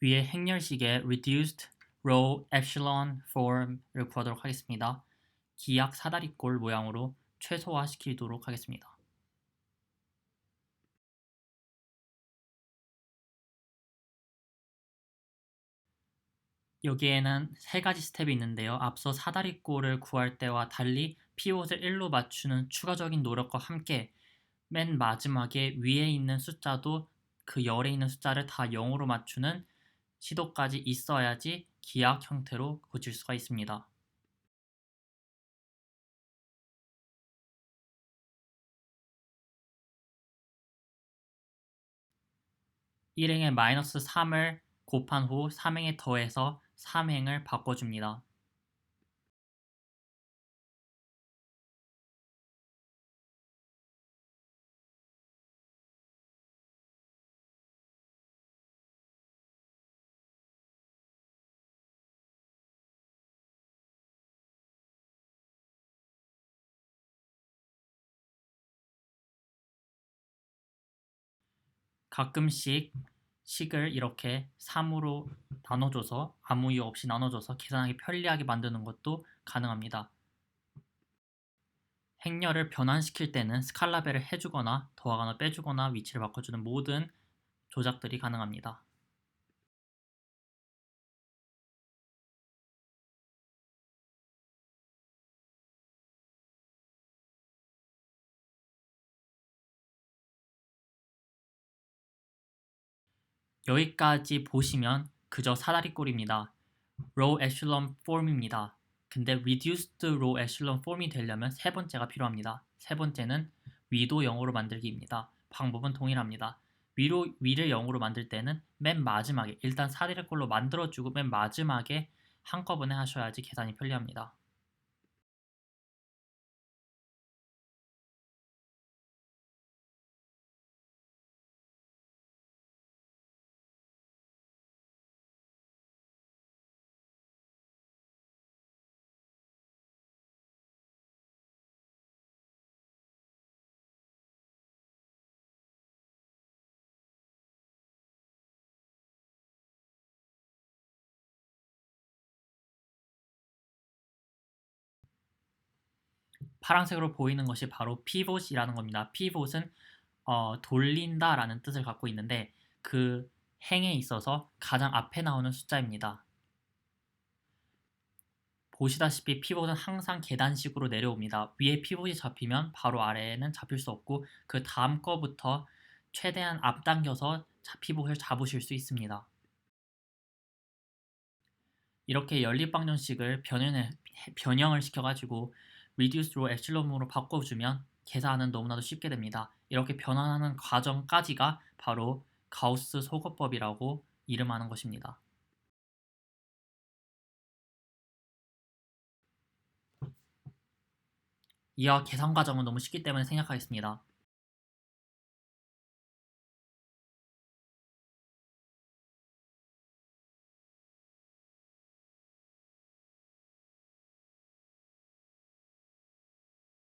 위에 행렬식의 reduced row epsilon form을 구하도록 하겠습니다. 기약 사다리꼴 모양으로 최소화시키도록 하겠습니다. 여기에는 세 가지 스텝이 있는데요. 앞서 사다리꼴을 구할 때와 달리 피봇을 1로 맞추는 추가적인 노력과 함께 맨 마지막에 위에 있는 숫자도 그 열에 있는 숫자를 다 0으로 맞추는 시도까지 있어야지 기약 형태로 고칠 수가 있습니다. 일행에 마이너스 3을 곱한 후 3행에 더해서 3행을 바꿔줍니다. 가끔씩 식을 이렇게 3으로 나눠줘서 아무 이유 없이 나눠줘서 계산하기 편리하게 만드는 것도 가능합니다. 행렬을 변환시킬 때는 스칼라벨을 해주거나 더하거나 빼주거나 위치를 바꿔주는 모든 조작들이 가능합니다. 여기까지 보시면 그저 사다리 꼴입니다. row echelon form입니다. 근데 reduced row echelon form이 되려면 세 번째가 필요합니다. 세 번째는 위도 0으로 만들기입니다. 방법은 동일합니다. 위로, 위를 0으로 만들 때는 맨 마지막에 일단 사다리 꼴로 만들어주고 맨 마지막에 한꺼번에 하셔야지 계산이 편리합니다. 파란색으로 보이는 것이 바로 pivot이라는 겁니다. pivot은 어, 돌린다라는 뜻을 갖고 있는데 그 행에 있어서 가장 앞에 나오는 숫자입니다. 보시다시피 피봇은 항상 계단식으로 내려옵니다. 위에 피봇이 잡히면 바로 아래에는 잡힐 수 없고 그 다음 거부터 최대한 앞당겨서 피봇을 잡으실 수 있습니다. 이렇게 연립방정식을 변형을 시켜가지고 reduce로 epsilon으로 바꿔주면 계산은 너무나도 쉽게 됩니다. 이렇게 변환하는 과정까지가 바로 가우스 소거법이라고 이름하는 것입니다. 이와 계산 과정은 너무 쉽기 때문에 생략하겠습니다.